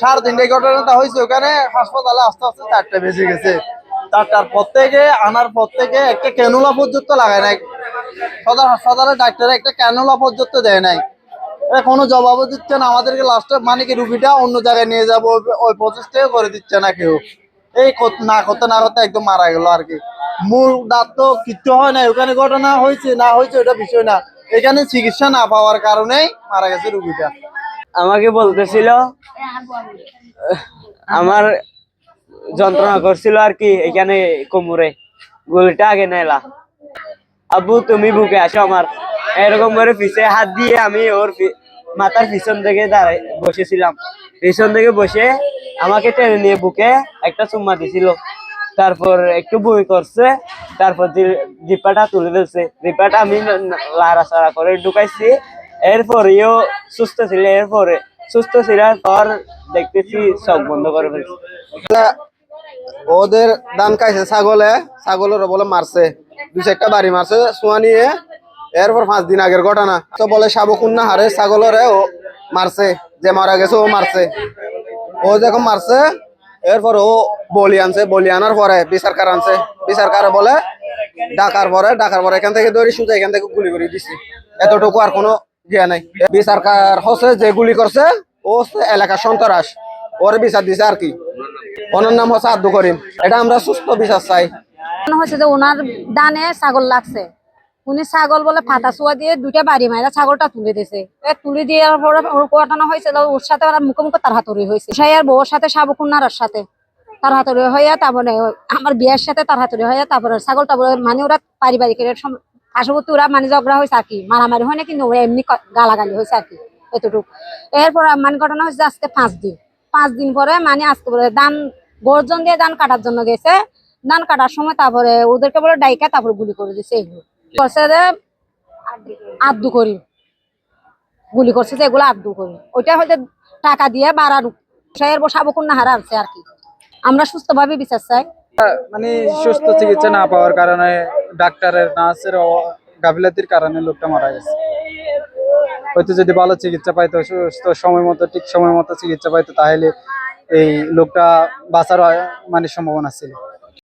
সাড়ে তিনটে ঘটনাটা হয়েছে ওখানে, হাসপাতালে আস্তে আস্তে চারটে বেজে গেছে। চারটার পর থেকে, আনার পর থেকে একটা ক্যানুলা পর্যন্ত লাগায় নাই। সদর হাসপাতালে ডাক্তার একটা ক্যানুলা পর্যন্ত দেয় নাই। কোনো জবাবও দিচ্ছে না, আমাদেরকে লাস্টে মানে কি রুগীটা অন্য জায়গায় নিয়ে যাব, ওই- প্রচেষ্টাও করে দিচ্ছে না কেউ। এই না করতে না করতে একদম মারা গেল আর কি। মূল দাঁত তো কিচ্ছু হয় না ওখানে ঘটনা হয়েছে, না হয়েছে ওটা বিষয় না। এখানে চিকিৎসা না পাওয়ার কারণেই মারা গেছে রুগীটা। আমাকে বলতেছিল, আমার যন্ত্রণা করছিল আর কি, এখানে কোমরে। গুলিটা আগে নেলা। আব্বু, তুমি বুকে আসো আমার। এরকম করে পিছে হাত দিয়ে আমি ওর মাথার পিছন থেকে দাঁড়াই, বসেছিলাম। পিছন থেকে বসে আমাকে টেনে নিয়ে বুকে একটা চুম্মা দিছিল। তারপর একটু বই করছে, তারপর জিপাটা তুলে ফেলছে জিপাটা আমি লাড়াচাড়া করে ঢুকাইছি। এরপরেও সুস্থ ছিল, এরপরে সুস্থ ছিলার পর দেখতেছি সব বন্ধ করে ফেলছে। ওদের দান খাইছে ছাগলে ছাগলের বলে মারছে দু চারটা বাড়ি মারছে সোয়া নিয়ে এরপর পাঁচ দিন আগের ঘটনা। তো বলে সাবকুন্না হারে ছাগলরে ও মারছে, যে মারা গেছে ও মারছে। ও যখন মারছে, এরপর ও বলি আনছে, বলি আনার পরে বিচার কার আনছে। বিচার কারে বলে, ডাকার পরে ডাকার পরে এখান থেকে দৌড়ি সুজা এখান থেকে গুলি করে দিচ্ছে এতটুকু আর কোনো ইয়ে নাই। বিচার হচ্ছে যে গুলি করছে, ও হচ্ছে এলাকার সন্ত্রাস। ওরে বিচার দিছে আর কি। ওনার নাম হচ্ছে আব্দু করিম। এটা আমরা সুস্থ বিচার চাই। হচ্ছে যে ওনার ডানে ছাগল লাগছে। উনি ছাগল বলে ফাটা চুয়া দিয়ে দুইটা বাড়ি মাইরা ছাগলটা তুলে দিয়েছে তুলে দেওয়ার পরে ঘটনা হয়েছে ওর সাথে ওরা মুখে মুখে তার হাতুড়ি হয়েছে। সেই আর বউর সাথে সাবকুন্নার সাথে তার হাতুড়ি হইয়া তারপরে আমার বিয়ের সাথে তার হাতুড়ি হইয়া তারপরে ছাগলটা মানে ওরা পারিবারিক পার্শ্ববর্তী ওরা মানে ঝগড়া হয়েছে আর কি মারামারি হয় না কিন্তু এমনি গালাগালি হয়েছে আর কি এতটুকু। এরপর মানে ঘটনা হয়েছে আজকে পাঁচ দিন। পাঁচ দিন পরে মানে আজকে বলে ধান গর্জন দিয়ে ধান কাটার জন্য গেছে। ধান কাটার সময় তারপরে ওদেরকে বলে ডাইকা তারপরে গুলি করে দিছে এগুলো। করছে যে আব্দু করি। গুলি করছে যে এগুলো আব্দু করি। ওইটা হয়তো টাকা দিয়ে বাড়ানো সাহের বসাবো কোন না হারাচ্ছে আর কি। আমরা সুস্থভাবে বিচার চাই। মানে সুস্থ চিকিৎসা না পাওয়ার কারণে ডাক্তারের, নার্সের গাফিলাতির কারণে লোকটা মারা গেছে। হয়তো যদি ভালো চিকিৎসা পাইতো, সুস্থ সময় মতো, ঠিক সময় মতো চিকিৎসা পাইতো, তাহলে এই লোকটা বাঁচার মানে সম্ভাবনা ছিল।